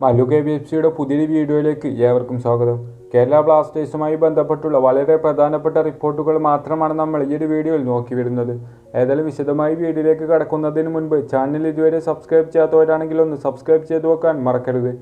Mallu K B F സിയുടെ പുതിയൊരു വീഡിയോയിലേക്ക് ഏവർക്കും സ്വാഗതം. കേരള ബ്ലാസ്റ്റേഴ്സുമായി ബന്ധപ്പെട്ടുള്ള വളരെ പ്രധാനപ്പെട്ട റിപ്പോർട്ടുകൾ മാത്രമാണ് നമ്മൾ ഈ ഒരു വീഡിയോയിൽ നോക്കി വരുന്നത്. ഏതായാലും വിശദമായി വീഡിയോയിലേക്ക് കടക്കുന്നതിന് മുൻപ് ചാനൽ ഇതുവരെ സബ്സ്ക്രൈബ് ചെയ്യാത്തവരാണെങ്കിൽ ഒന്ന് സബ്സ്ക്രൈബ് ചെയ്ത് വെക്കാൻ മറക്കരുത്.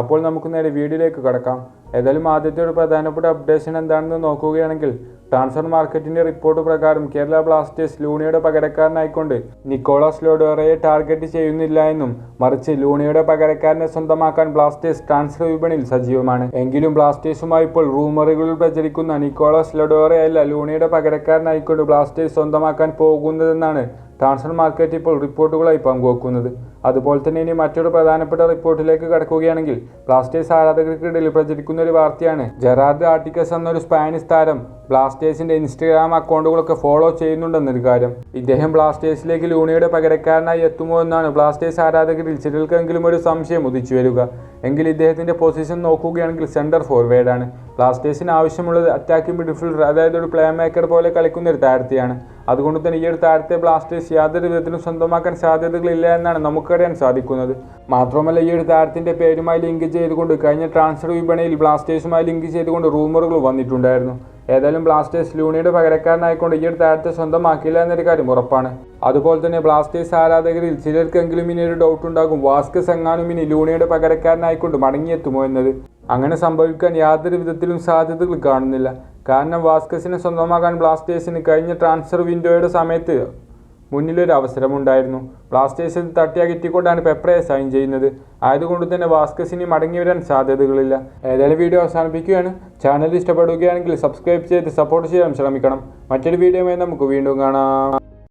അപ്പോൾ നമുക്ക് നേരെ വീഡിയോയിലേക്ക് കടക്കാം. ഏതായാലും ആദ്യത്തെ ഒരു പ്രധാനപ്പെട്ട അപ്ഡേഷൻ എന്താണെന്ന് നോക്കുകയാണെങ്കിൽ ട്രാൻസ്ഫർ മാർക്കറ്റിന്റെ റിപ്പോർട്ട് പ്രകാരം കേരള ബ്ലാസ്റ്റേഴ്സ് ലൂണിയുടെ പകരക്കാരനായിക്കൊണ്ട് നിക്കോളാസ് ലോഡോറയെ ടാർഗറ്റ് ചെയ്യുന്നില്ല എന്നും മറിച്ച് ലൂണിയുടെ പകരക്കാരനെ സ്വന്തമാക്കാൻ ബ്ലാസ്റ്റേഴ്സ് ട്രാൻസ്ഫർ വിപണിയിൽ സജീവമാണ്. എങ്കിലും ബ്ലാസ്റ്റേഴ്സുമായി ഇപ്പോൾ റൂമറുകളിൽ പ്രചരിക്കുന്ന നിക്കോളാസ് ലൊഡോറയല്ല ലൂണിയുടെ പകരക്കാരനായിക്കൊണ്ട് ബ്ലാസ്റ്റേഴ്സ് സ്വന്തമാക്കാൻ പോകുന്നതെന്നാണ് ട്രാൻസ്ഫർ മാർക്കറ്റ് ഇപ്പോൾ റിപ്പോർട്ടുകളായി പങ്കുവെക്കുന്നത്. അതുപോലെ തന്നെ ഇനി മറ്റൊരു പ്രധാനപ്പെട്ട റിപ്പോർട്ടിലേക്ക് കടക്കുകയാണെങ്കിൽ ബ്ലാസ്റ്റേഴ്സ് ആരാധകർക്കിടയിൽ പ്രചരിക്കുന്ന ഒരു വാർത്തയാണ് ജെറാർഡ് ആർട്ടിക്കസ് എന്നൊരു സ്പാനിഷ് താരം ബ്ലാസ്റ്റേഴ്സിന്റെ ഇൻസ്റ്റഗ്രാം അക്കൗണ്ടുകളൊക്കെ ഫോളോ ചെയ്യുന്നുണ്ടെന്നൊരു കാര്യം. ഇദ്ദേഹം ബ്ലാസ്റ്റേഴ്സിലേക്ക് ലൂണിയുടെ പകരക്കാരനായി എത്തുമോ എന്നാണ് ബ്ലാസ്റ്റേഴ്സ് ആരാധകരിൽ ചിലർക്കെങ്കിലും ഒരു സംശയം ഉദിച്ചു വരിക. എങ്കിൽ ഇദ്ദേഹത്തിന്റെ പൊസിഷൻ നോക്കുകയാണെങ്കിൽ സെന്റർ ഫോർവേഡാണ്. ബ്ലാസ്റ്റേഴ്സിന് ആവശ്യമുള്ളത് അറ്റാക്കിംഗ് മിഡ്ഫീൽഡർ അതായത് ഒരു പ്ലേ മേക്കർ പോലെ കളിക്കുന്ന ഒരു താരത്തെയാണ്. അതുകൊണ്ട് തന്നെ ഈ ഒരു താരത്തെ ബ്ലാസ്റ്റേഴ്സ് യാതൊരു വിധത്തിലും സ്വന്തമാക്കാൻ സാധ്യതകളില്ല എന്നാണ് നമുക്കറിയാൻ സാധിക്കുന്നത്. മാത്രമല്ല ഈ ഒരു താരത്തിന്റെ പേരുമായി ലിങ്ക് ചെയ്തുകൊണ്ട് കഴിഞ്ഞ ട്രാൻസ്ഫർ വിപണിയിൽ ബ്ലാസ്റ്റേഴ്സുമായി ലിങ്ക് ചെയ്തുകൊണ്ട് റൂമറുകൾ വന്നിട്ടുണ്ടായിരുന്നു. ഏതായാലും ബ്ലാസ്റ്റേഴ്സ് ലൂണിയുടെ പകരക്കാരനായിക്കൊണ്ട് ഈ ഒരു താരത്തെ സ്വന്തമാക്കില്ല എന്നൊരു കാര്യം ഉറപ്പാണ്. അതുപോലെ തന്നെ ബ്ലാസ്റ്റേഴ്സ് ആരാധകരിൽ ചിലർക്കെങ്കിലും ഇനി ഒരു ഡൗട്ട് ഉണ്ടാകും. വാസ്കസ് എങ്ങാനും ഇനി ലൂണിയുടെ പകരക്കാരനായിക്കൊണ്ട് മടങ്ങിയെത്തുമോ എന്നത്. അങ്ങനെ സംഭവിക്കാൻ യാതൊരു വിധത്തിലും സാധ്യതകൾ കാണുന്നില്ല. കാരണം വാസ്കസിനെ സ്വന്തമാക്കാൻ ബ്ലാസ്റ്റേഴ്സിന് കഴിഞ്ഞ ട്രാൻസ്ഫർ വിൻഡോയുടെ സമയത്ത് മുന്നിലൊരു അവസരമുണ്ടായിരുന്നു ബ്ലാസ്റ്റേഴ്സിൽ തട്ടിയകറ്റിക്കൊണ്ടാണ് പെപ്രയെ സൈൻ ചെയ്യുന്നത്. ആയതുകൊണ്ട് തന്നെ വാസ്കസിന് മടങ്ങി വരാൻ സാധ്യതകളില്ല. ഏതായാലും വീഡിയോ അവസാനിപ്പിക്കുകയാണ്. ചാനൽ ഇഷ്ടപ്പെടുകയാണെങ്കിൽ സബ്സ്ക്രൈബ് ചെയ്ത് സപ്പോർട്ട് ചെയ്യാൻ ശ്രമിക്കണം. മറ്റൊരു വീഡിയോയുമായി നമുക്ക് വീണ്ടും കാണാം.